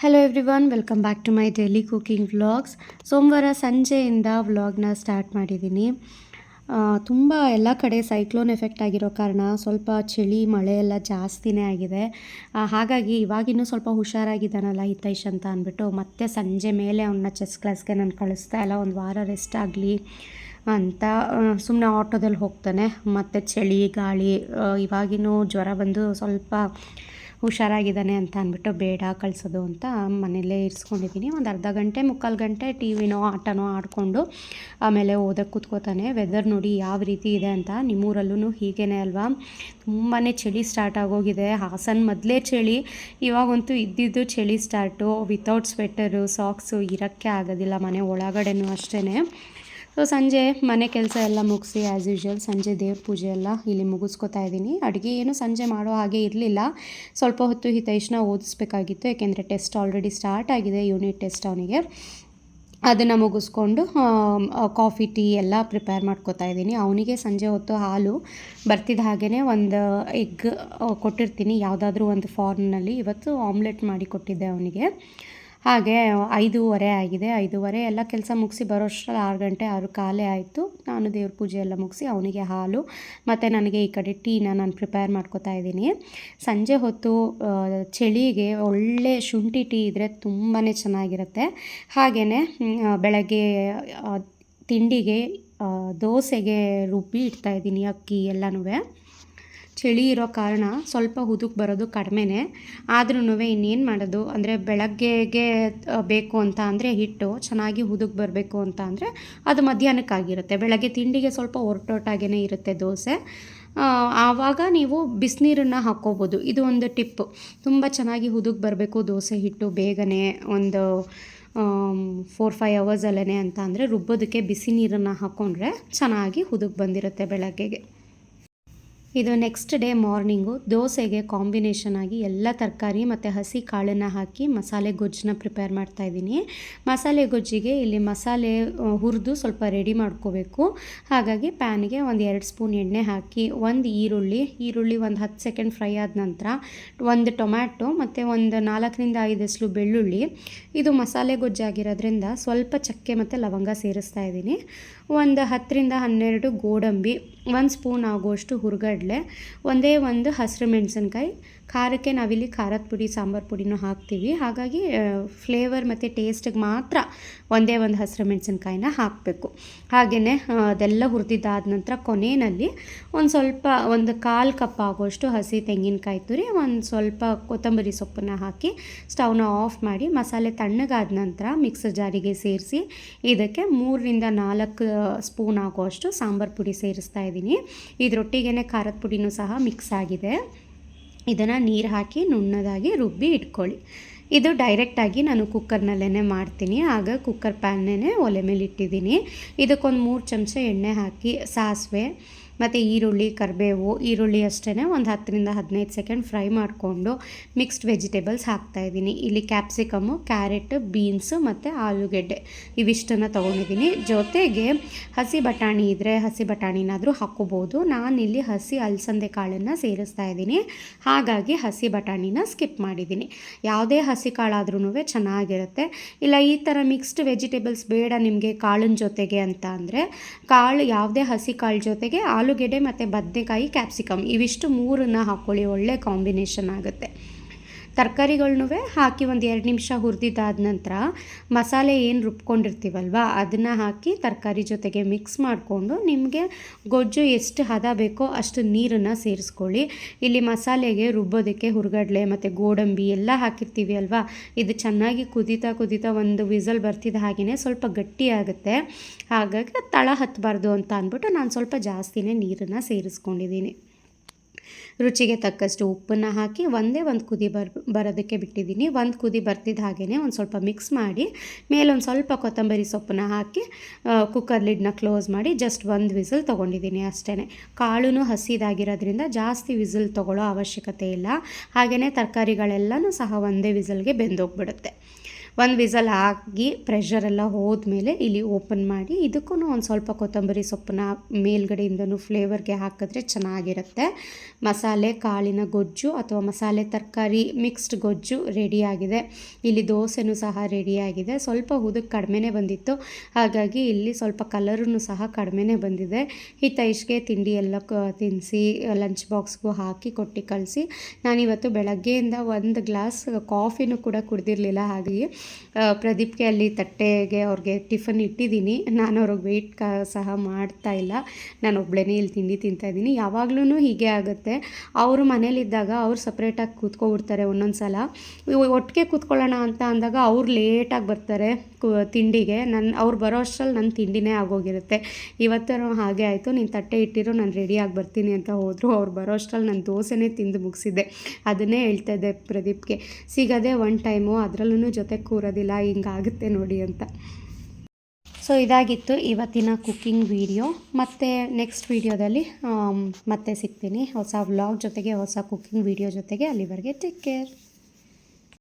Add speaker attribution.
Speaker 1: Hello everyone welcome back to my daily cooking vlogs ಸೋಮವಾರ ಸಂಜೆಯಿಂದ ವ್ಲಾಗ್ನ ಸ್ಟಾರ್ಟ್ ಮಾಡಿದ್ದೀನಿ. ತುಂಬ ಎಲ್ಲ ಕಡೆ ಸೈಕ್ಲೋನ್ ಎಫೆಕ್ಟ್ ಆಗಿರೋ ಕಾರಣ ಸ್ವಲ್ಪ ಚಳಿ, ಮಳೆ ಎಲ್ಲ ಜಾಸ್ತಿನೇ ಆಗಿದೆ. ಹಾಗಾಗಿ ಇವಾಗಿನ್ನೂ ಸ್ವಲ್ಪ ಹುಷಾರಾಗಿದ್ದಾನಲ್ಲ ಹಿತೈಷ್ ಅಂತ ಅಂದ್ಬಿಟ್ಟು ಮತ್ತೆ ಸಂಜೆ ಮೇಲೆ ಅವನ್ನ ಚೆಸ್ ಕ್ಲಾಸ್ಗೆ ನಾನು ಕಳಿಸ್ತಾ ಇಲ್ಲ, ಒಂದು ವಾರ ರೆಸ್ಟ್ ಆಗಲಿ ಅಂತ ಸುಮ್ಮನೆ ಆಟೋದಲ್ಲಿ ಹೋಗ್ತಾನೆ. ಮತ್ತು ಚಳಿ, ಗಾಳಿ ಇವಾಗಿನೂ ಜ್ವರ ಬಂದು ಸ್ವಲ್ಪ ಹುಷಾರಾಗಿದ್ದಾನೆ ಅಂತ ಅಂದ್ಬಿಟ್ಟು ಬೇಡ ಕಳಿಸೋದು ಅಂತ ಮನೆಯಲ್ಲೇ ಇರಿಸ್ಕೊಂಡಿದ್ದೀನಿ. ಒಂದು ಅರ್ಧ ಗಂಟೆ, ಮುಕ್ಕಾಲು ಗಂಟೆ ಟಿ ವಿನೋ, ಆಟನೋ ಆಡಿಕೊಂಡು ಆಮೇಲೆ ಓದಕ್ಕೆ ಕೂತ್ಕೋತಾನೆ. ವೆದರ್ ನೋಡಿ ಯಾವ ರೀತಿ ಇದೆ ಅಂತ ನಿಮ್ಮೂರಲ್ಲೂ ಹೀಗೇನೆ ಅಲ್ವಾ? ತುಂಬಾ ಚಳಿ ಸ್ಟಾರ್ಟ್ ಆಗೋಗಿದೆ. ಹಾಸನ್ ಮೊದಲೇ ಚಳಿ, ಇವಾಗಂತೂ ಇದ್ದಿದ್ದು ಚಳಿ ಸ್ಟಾರ್ಟು ವಿತೌಟ್ ಸ್ವೆಟರು ಸಾಕ್ಸು ಇರೋಕ್ಕೆ ಆಗೋದಿಲ್ಲ ಮನೆ ಒಳಗಡೆನೂ ಅಷ್ಟೇ ಸೊ ಸಂಜೆ ಮನೆ ಕೆಲಸ ಎಲ್ಲ ಮುಗಿಸಿ ಆ್ಯಸ್ ಯೂಶ್ವಲ್ ಸಂಜೆ ದೇವ್ರ ಪೂಜೆ ಎಲ್ಲ ಇಲ್ಲಿ ಮುಗಿಸ್ಕೊತಾ ಇದ್ದೀನಿ. ಅಡುಗೆ ಏನು ಸಂಜೆ ಮಾಡೋ ಹಾಗೆ ಇರಲಿಲ್ಲ. ಸ್ವಲ್ಪ ಹೊತ್ತು ಹಿತೈಷ್ನ ಓದಿಸ್ಬೇಕಾಗಿತ್ತು, ಯಾಕೆಂದರೆ ಟೆಸ್ಟ್ ಆಲ್ರೆಡಿ ಸ್ಟಾರ್ಟ್ ಆಗಿದೆ ಯೂನಿಟ್ ಟೆಸ್ಟ್ ಅವನಿಗೆ. ಅದನ್ನು ಮುಗಿಸ್ಕೊಂಡು ಕಾಫಿ ಟೀ ಎಲ್ಲ ಪ್ರಿಪೇರ್ ಮಾಡ್ಕೊತಾ ಇದ್ದೀನಿ. ಅವನಿಗೆ ಸಂಜೆ ಹೊತ್ತು ಹಾಲು ಬರ್ತಿದ್ದ ಹಾಗೆಯೇ ಒಂದು ಎಗ್ ಕೊಟ್ಟಿರ್ತೀನಿ. ಯಾವುದಾದ್ರೂ ಒಂದು ಫಾರ್ಮ್ನಲ್ಲಿ ಇವತ್ತು ಆಮ್ಲೆಟ್ ಮಾಡಿ ಕೊಟ್ಟಿದ್ದೆ ಅವನಿಗೆ. ಹಾಗೆ ಐದೂವರೆ ಆಗಿದೆ. ಐದೂವರೆ ಎಲ್ಲ ಕೆಲಸ ಮುಗಿಸಿ ಬರೋಷ್ಟರಲ್ಲಿ ಆರು ಗಂಟೆ ಆರು ಕಾಲೇ ಆಯಿತು. ನಾನು ದೇವ್ರ ಪೂಜೆ ಎಲ್ಲ ಮುಗಿಸಿ ಅವನಿಗೆ ಹಾಲು ಮತ್ತು ನನಗೆ ಈ ಕಡೆ ಟೀನ ನಾನು ಪ್ರಿಪೇರ್ ಮಾಡ್ಕೋತಾ ಇದ್ದೀನಿ. ಸಂಜೆ ಹೊತ್ತು ಚಳಿಗೆ ಒಳ್ಳೆ ಶುಂಠಿ ಟೀ ಇದ್ದರೆ ತುಂಬಾ ಚೆನ್ನಾಗಿರುತ್ತೆ. ಹಾಗೆಯೇ ಬೆಳಗ್ಗೆ ತಿಂಡಿಗೆ ದೋಸೆಗೆ ರುಬ್ಬಿ ಇಡ್ತಾ ಇದ್ದೀನಿ ಅಕ್ಕಿ ಎಲ್ಲನೂ ಚಳಿ ಇರೋ ಕಾರಣ ಸ್ವಲ್ಪ ಹುದುಕ್ ಬರೋದು ಕಡಿಮೆನೇ. ಆದ್ರೂ ಇನ್ನೇನು ಮಾಡೋದು? ಅಂದರೆ ಬೆಳಗ್ಗೆಗೆ ಬೇಕು ಅಂತ ಅಂದರೆ ಹಿಟ್ಟು, ಚೆನ್ನಾಗಿ ಹುದುಕ್ ಬರಬೇಕು ಅಂತ ಅಂದರೆ ಅದು ಮಧ್ಯಾಹ್ನಕ್ಕಾಗಿರುತ್ತೆ. ಬೆಳಗ್ಗೆ ತಿಂಡಿಗೆ ಸ್ವಲ್ಪ ಒರಟೊಟ್ಟಾಗೇ ಇರುತ್ತೆ ದೋಸೆ. ಆವಾಗ ನೀವು ಬಿಸಿನೀರನ್ನು ಹಾಕ್ಕೋಬೋದು. ಇದು ಒಂದು ಟಿಪ್ಪು ತುಂಬ ಚೆನ್ನಾಗಿ ಹುದುಕ್ ಬರಬೇಕು ದೋಸೆ, ಹಿಟ್ಟು ಬೇಗನೆ ಒಂದು ಫೋರ್ ಫೈವ್ ಅವರ್ಸಲ್ಲೇ ಅಂತ ಅಂದರೆ ರುಬ್ಬೋದಕ್ಕೆ ಬಿಸಿ ನೀರನ್ನು ಹಾಕ್ಕೊಂಡ್ರೆ ಚೆನ್ನಾಗಿ ಹುದುಗ್ ಬಂದಿರುತ್ತೆ ಬೆಳಗ್ಗೆಗೆ. ಇದು ನೆಕ್ಸ್ಟ್ ಡೇ ಮಾರ್ನಿಂಗು ದೋಸೆಗೆ ಕಾಂಬಿನೇಷನ್ ಆಗಿ ಎಲ್ಲ ತರಕಾರಿ ಮತ್ತು ಹಸಿ ಕಾಳನ್ನು ಹಾಕಿ ಮಸಾಲೆ ಗೊಜ್ಜನ್ನ ಪ್ರಿಪೇರ್ ಮಾಡ್ತಾ ಇದ್ದೀನಿ. ಮಸಾಲೆ ಗೊಜ್ಜಿಗೆ ಇಲ್ಲಿ ಮಸಾಲೆ ಹುರಿದು ಸ್ವಲ್ಪ ರೆಡಿ ಮಾಡ್ಕೋಬೇಕು. ಹಾಗಾಗಿ ಪ್ಯಾನ್ಗೆ ಒಂದು ಎರಡು ಸ್ಪೂನ್ ಎಣ್ಣೆ ಹಾಕಿ, ಒಂದು ಈರುಳ್ಳಿ ಈರುಳ್ಳಿ ಒಂದು ಹತ್ತು ಸೆಕೆಂಡ್ ಫ್ರೈ ಆದ ನಂತರ ಒಂದು ಟೊಮ್ಯಾಟೊ ಮತ್ತು ಒಂದು ನಾಲ್ಕರಿಂದ ಐದು ಎಸ್ಲು ಬೆಳ್ಳುಳ್ಳಿ. ಇದು ಮಸಾಲೆ ಗೊಜ್ಜಾಗಿರೋದ್ರಿಂದ ಸ್ವಲ್ಪ ಚಕ್ಕೆ ಮತ್ತು ಲವಂಗ ಸೇರಿಸ್ತಾ ಇದ್ದೀನಿ. ಒಂದು ಹತ್ತರಿಂದ ಹನ್ನೆರಡು ಗೋಡಂಬಿ, ಒಂದು ಸ್ಪೂನ್ ಆಗುವಷ್ಟು ಹುರ್ಗಡ್ಲೆ ಒಂದೇ ಒಂದು ಹಸಿರು ಮೆಣಸಿನ್ಕಾಯಿ ಖಾರಕ್ಕೆ ನಾವಿಲ್ಲಿ ಖಾರದ ಪುಡಿ, ಸಾಂಬಾರು ಪುಡಿನೂ ಹಾಕ್ತೀವಿ. ಹಾಗಾಗಿ ಫ್ಲೇವರ್ ಮತ್ತು ಟೇಸ್ಟಿಗೆ ಮಾತ್ರ ಒಂದೇ ಒಂದು ಹಸಿರು ಮೆಣಸಿನ್ಕಾಯಿನ ಹಾಕಬೇಕು. ಹಾಗೆಯೇ ಅದೆಲ್ಲ ಹುರಿದಿದ್ದಾದ ನಂತರ ಕೊನೆಯಲ್ಲಿ ಒಂದು ಸ್ವಲ್ಪ, ಒಂದು ಕಾಲು ಕಪ್ ಆಗುವಷ್ಟು ಹಸಿ ತೆಂಗಿನಕಾಯಿ ತುರಿ, ಒಂದು ಸ್ವಲ್ಪ ಕೊತ್ತಂಬರಿ ಸೊಪ್ಪನ್ನು ಹಾಕಿ ಸ್ಟವ್ನ ಆಫ್ ಮಾಡಿ ಮಸಾಲೆ ತಣ್ಣಗಾದ ನಂತರ ಮಿಕ್ಸರ್ ಜಾರಿಗೆ ಸೇರಿಸಿ ಇದಕ್ಕೆ ಮೂರರಿಂದ ನಾಲ್ಕು ಸ್ಪೂನ್ ಆಗುವಷ್ಟು ಸಾಂಬಾರು ಪುಡಿ ಸೇರಿಸ್ತಾ ಇದ್ದೀನಿ. ಇದರೊಟ್ಟಿಗೆ ಖಾರದ ಪುಡಿನೂ ಸಹ ಮಿಕ್ಸ್ ಆಗಿದೆ. ಇದನ್ನು ನೀರು ಹಾಕಿ ನುಣ್ಣದಾಗಿ ರುಬ್ಬಿ ಇಟ್ಕೊಳ್ಳಿ. ಇದು ಡೈರೆಕ್ಟಾಗಿ ನಾನು ಕುಕ್ಕರ್ನಲ್ಲೇ ಮಾಡ್ತೀನಿ. ಆಗ ಕುಕ್ಕರ್ ಪ್ಯಾನ್ನೇ ಒಲೆ ಮೇಲೆ ಇಟ್ಟಿದ್ದೀನಿ ಇದಕ್ಕೊಂದು ಮೂರು ಚಮಚ ಎಣ್ಣೆ ಹಾಕಿ ಸಾಸಿವೆ ಮತ್ತು ಈರುಳ್ಳಿ, ಕರಿಬೇವು, ಈರುಳ್ಳಿ ಅಷ್ಟೇ ಒಂದು ಹತ್ತರಿಂದ ಹದಿನೈದು ಸೆಕೆಂಡ್ ಫ್ರೈ ಮಾಡಿಕೊಂಡು ಮಿಕ್ಸ್ಡ್ ವೆಜಿಟೇಬಲ್ಸ್ ಹಾಕ್ತಾಯಿದ್ದೀನಿ ಇಲ್ಲಿ ಕ್ಯಾಪ್ಸಿಕಮ್ಮು ಕ್ಯಾರೆಟ್ ಬೀನ್ಸು ಮತ್ತು ಆಲೂಗೆಡ್ಡೆ ಇವಿಷ್ಟನ್ನು ತೊಗೊಂಡಿದ್ದೀನಿ. ಜೊತೆಗೆ ಹಸಿ ಬಟಾಣಿ ಇದ್ದರೆ ಹಸಿ ಬಟಾಣಿನಾದರೂ ಹಾಕ್ಕೋಬೋದು. ನಾನಿಲ್ಲಿ ಹಸಿ ಅಲಸಂದೆ ಕಾಳನ್ನು ಸೇರಿಸ್ತಾ ಇದ್ದೀನಿ. ಹಾಗಾಗಿ ಹಸಿ ಬಟಾಣಿನ ಸ್ಕಿಪ್ ಮಾಡಿದ್ದೀನಿ. ಯಾವುದೇ ಹಸಿ ಕಾಳಾದ್ರೂ ಚೆನ್ನಾಗಿರುತ್ತೆ. ಇಲ್ಲ, ಈ ಥರ ಮಿಕ್ಸ್ಡ್ ವೆಜಿಟೇಬಲ್ಸ್ ಬೇಡ ನಿಮಗೆ ಕಾಳಿನ ಜೊತೆಗೆ ಅಂತ ಅಂದರೆ ಕಾಳು, ಯಾವುದೇ ಹಸಿ ಕಾಳು ಜೊತೆಗೆ ಆಲೂಗೆಡ್ಡೆ ಮತ್ತು ಬದನೆಕಾಯಿ ಕ್ಯಾಪ್ಸಿಕಮ್. ಇವಿಷ್ಟು ಮೂರನ್ನ ಹಾಕ್ಕೊಳ್ಳಿ ಒಳ್ಳೆ ಕಾಂಬಿನೇಷನ್ ಆಗುತ್ತೆ. ತರಕಾರಿಗಳ್ನೂ ಹಾಕಿ ಒಂದು ಎರಡು ನಿಮಿಷ ಹುರಿದಿದ್ದಾದ ನಂತರ ಮಸಾಲೆ ಏನು ರುಬ್ಕೊಂಡಿರ್ತೀವಲ್ವ, ಅದನ್ನು ಹಾಕಿ ತರಕಾರಿ ಜೊತೆಗೆ ಮಿಕ್ಸ್ ಮಾಡಿಕೊಂಡು ನಿಮಗೆ ಗೊಜ್ಜು ಎಷ್ಟು ಹದ ಬೇಕೋ ಅಷ್ಟು ನೀರನ್ನು ಸೇರಿಸ್ಕೊಳ್ಳಿ. ಇಲ್ಲಿ ಮಸಾಲೆಗೆ ರುಬ್ಬೋದಕ್ಕೆ ಹುರ್ಗಡ್ಲೆ ಮತ್ತು ಗೋಡಂಬಿ ಎಲ್ಲ ಹಾಕಿರ್ತೀವಿ ಅಲ್ವಾ, ಇದು ಚೆನ್ನಾಗಿ ಕುದೀತಾ ಕುದೀತಾ ಒಂದು ವಿಸಲ್ ಬರ್ತಿದ್ದ ಹಾಗೆಯೇ ಸ್ವಲ್ಪ ಗಟ್ಟಿಯಾಗುತ್ತೆ ಹಾಗಾಗಿ ತಳ ಹತ್ತಬಾರ್ದು ಅಂತ ಅಂದ್ಬಿಟ್ಟು ನಾನು ಸ್ವಲ್ಪ ಜಾಸ್ತಿನೇ ನೀರನ್ನು ಸೇರಿಸ್ಕೊಂಡಿದ್ದೀನಿ. ರುಚಿಗೆ ತಕ್ಕಷ್ಟು ಉಪ್ಪನ್ನು ಹಾಕಿ ಒಂದೇ ಒಂದು ಕುದಿ ಬರ್, ಬರೋದಕ್ಕೆ ಬಿಟ್ಟಿದ್ದೀನಿ. ಒಂದು ಕುದಿ ಬರ್ತಿದ್ದ ಹಾಗೆಯೇ ಒಂದು ಸ್ವಲ್ಪ ಮಿಕ್ಸ್ ಮಾಡಿ ಮೇಲೊಂದು ಸ್ವಲ್ಪ ಕೊತ್ತಂಬರಿ ಸೊಪ್ಪನ್ನ ಹಾಕಿ ಕುಕ್ಕರ್ ಲಿಡ್ನ ಕ್ಲೋಸ್ ಮಾಡಿ ಜಸ್ಟ್ ಒಂದು ವಿಸಿಲ್ ತೊಗೊಂಡಿದ್ದೀನಿ ಅಷ್ಟೇ ಕಾಳು ಹಸಿದಾಗಿರೋದ್ರಿಂದ ಜಾಸ್ತಿ ವಿಸಿಲ್ ತೊಗೊಳ್ಳೋ ಅವಶ್ಯಕತೆ ಇಲ್ಲ. ಹಾಗೆಯೇ ತರಕಾರಿಗಳೆಲ್ಲನೂ ಸಹ ಒಂದೇ ವಿಸಿಲ್ಗೆ ಬೆಂದೋಗ್ಬಿಡುತ್ತೆ. ಒಂದು ವಿಸಲ್ ಹಾಕಿ ಪ್ರೆಷರೆಲ್ಲ ಹೋದ್ಮೇಲೆ ಇಲ್ಲಿ ಓಪನ್ ಮಾಡಿ ಇದಕ್ಕೂ ಒಂದು ಸ್ವಲ್ಪ ಕೊತ್ತಂಬರಿ ಸೊಪ್ಪನ್ನ ಮೇಲ್ಗಡೆಯಿಂದನೂ ಫ್ಲೇವರ್ಗೆ ಹಾಕಿದ್ರೆ ಚೆನ್ನಾಗಿರುತ್ತೆ. ಮಸಾಲೆ ಕಾಳಿನ ಗೊಜ್ಜು ಅಥವಾ ಮಸಾಲೆ ತರಕಾರಿ ಮಿಕ್ಸ್ಡ್ ಗೊಜ್ಜು ರೆಡಿಯಾಗಿದೆ ಇಲ್ಲಿ ದೋಸೆನೂ ಸಹ ರೆಡಿಯಾಗಿದೆ ಸ್ವಲ್ಪ ಹುದಕ್ಕೆ ಕಡಿಮೆನೇ ಬಂದಿತ್ತು. ಹಾಗಾಗಿ ಇಲ್ಲಿ ಸ್ವಲ್ಪ ಕಲರೂ ಸಹ ಕಡಿಮೆನೇ ಬಂದಿದೆ. ಈ ತೈಷ್ಗೆ ತಿಂಡಿ ಎಲ್ಲ ತಿನ್ನಿಸಿ ಲಂಚ್ ಬಾಕ್ಸ್ಗೂ ಹಾಕಿ ಕೊಟ್ಟು ಕಳಿಸಿ ನಾನಿವತ್ತು ಬೆಳಗ್ಗೆಯಿಂದ ಒಂದು ಗ್ಲಾಸ್ ಕಾಫಿನೂ ಕೂಡ ಕುಡಿದಿರಲಿಲ್ಲ ಹಾಗಾಗಿ ಆ, ಪ್ರದೀಪ್ಗೆ ಅಲ್ಲಿ ತಟ್ಟೆಗೆ ಅವ್ರಿಗೆ ಟಿಫನ್ ಇಟ್ಟಿದ್ದೀನಿ. ನಾನು ಅವ್ರಿಗೆ ವೆಯ್ಟ್ ಕ, ಸಹ ಮಾಡ್ತಾ ಇಲ್ಲ. ನಾನು ಒಬ್ಬಳೇ ಇಲ್ಲಿ ತಿಂಡಿ ತಿಂತಾ ಇದ್ದೀನಿ. ಯಾವಾಗ್ಲೂ ಹೀಗೆ ಆಗುತ್ತೆ. ಅವರು ಮನೇಲಿದ್ದಾಗ ಅವ್ರು ಸಪ್ರೇಟಾಗಿ ಕೂತ್ಕೊಬಿಡ್ತಾರೆ ಒಂದೊಂದು ಸಲ ಒಟ್ಟಿಗೆ ಕೂತ್ಕೊಳ್ಳೋಣ ಅಂತ ಅಂದಾಗ ಅವ್ರು ಲೇಟಾಗಿ ಬರ್ತಾರೆ ಕು, ತಿಂಡಿಗೆ. ನನ್ನ ಅವ್ರು ಬರೋ ಅಷ್ಟರಲ್ಲಿ ನನ್ನ ತಿಂಡಿನೇ ಆಗೋಗಿರುತ್ತೆ. ಇವತ್ತೂ ಹಾಗೆ ಆಯಿತು. ನೀನು ತಟ್ಟೆ ಇಟ್ಟಿರೋ, ನಾನು ರೆಡಿಯಾಗಿ ಬರ್ತೀನಿ ಅಂತ ಹೋದರು. ಅವ್ರು ಬರೋ ಅಷ್ಟರಲ್ಲಿ ನಾನು ದೋಸೆನೇ ತಿಂದು ಮುಗಿಸಿದ್ದೆ. ಅದನ್ನೇ ಹೇಳ್ತಾ ಇದ್ದೆ ಪ್ರದೀಪ್ಗೆ. ಸಿಗದೆ ಒನ್ ಟೈಮು ಅದರಲ್ಲೂ ಜೊತೆ ಕೂರೋದಿಲ್ಲ, ಹಿಂಗಾಗುತ್ತೆ ನೋಡಿ ಅಂತ. ಸೊ ಇದಾಗಿತ್ತು ಇವತ್ತಿನ ಕುಕ್ಕಿಂಗ್ ವೀಡಿಯೋ ಮತ್ತು ನೆಕ್ಸ್ಟ್ ವೀಡಿಯೋದಲ್ಲಿ ಮತ್ತೆ ಸಿಗ್ತೀನಿ. ಹೊಸ ವ್ಲಾಗ್ ಜೊತೆಗೆ, ಹೊಸ ಕುಕ್ಕಿಂಗ್ ವೀಡಿಯೋ ಜೊತೆಗೆ ಅಲ್ಲಿವರೆಗೆ ಟೇಕ್ ಕೇರ್